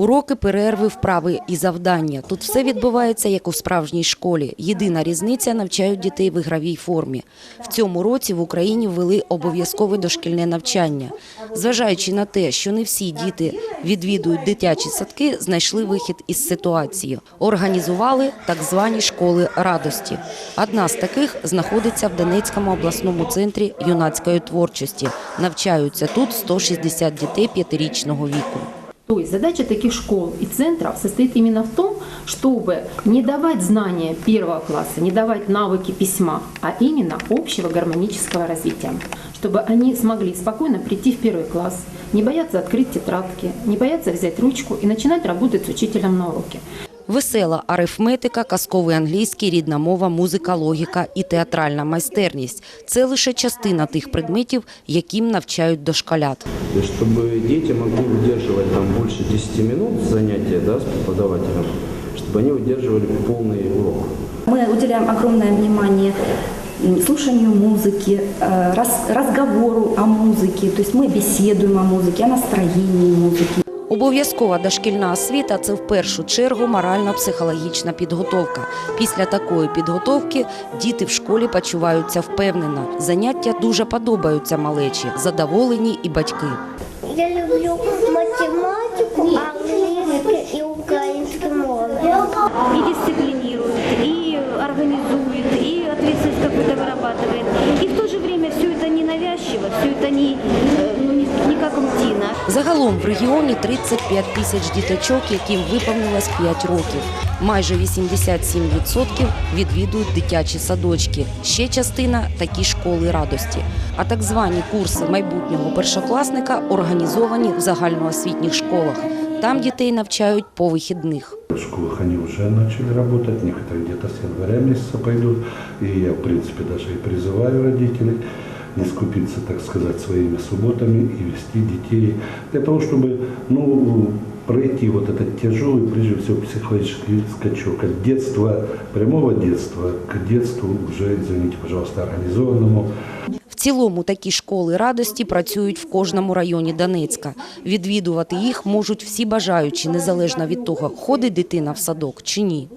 Уроки, перерви, вправи і завдання. Тут все відбувається як у справжній школі. Єдина різниця – навчають дітей в ігровій формі. В цьому році в Україні ввели обов'язкове дошкільне навчання. Зважаючи на те, що не всі діти відвідують дитячі садки, знайшли вихід із ситуації. Організували так звані школи радості. Одна з таких знаходиться в Донецькому обласному центрі юнацької творчості. Навчаються тут 160 дітей п'ятирічного віку. То есть задача таких школ и центров состоит именно в том, чтобы не давать знания первого класса, не давать навыки письма, а именно общего гармонического развития. Чтобы они смогли спокойно прийти в первый класс, не бояться открыть тетрадки, не бояться взять ручку и начинать работать с учителем на уроке. Весела арифметика, казковий англійський, рідна мова, музика, логіка і театральна майстерність – це лише частина тих предметів, яким навчають дошколят. То есть, чтобы дети могли выдерживать там больше 10 минут занятия да, с преподавателем, чтобы они выдерживали полный урок. Мы уделяем огромное внимание м, слушанию музыки, э, рас- разговору о музыке. То есть мы беседуем о музыке, о настроении музыки. Обов'язкова дошкільна освіта – це в першу чергу морально-психологічна підготовка. Після такої підготовки діти в школі почуваються впевнено. Заняття дуже подобаються малечі, задоволені і батьки. Я люблю математику, англійську і українську мову. І дисциплинирует, Загалом в регіоні 35 тисяч діточок, яким виповнилось 5 років. Майже 87% відвідують дитячі садочки. Ще частина – такі школи радості. А так звані курси майбутнього першокласника організовані в загальноосвітніх школах. Там дітей навчають по вихідних. В школах они уже начали работать, некоторые где-то января месяца пойдут. И я, в принципе, даже и призываю родителей не скупиться, так сказать, своими субботами и вести детей для того, чтобы ну, пройти вот этот тяжелый, прежде всего, психологический скачок от детства, прямого детства к детству уже, извините, пожалуйста, организованному. В цілому такі школи радості працюють в кожному районі Донецька. Відвідувати їх можуть всі бажаючі, незалежно від того, ходить дитина в садок чи ні.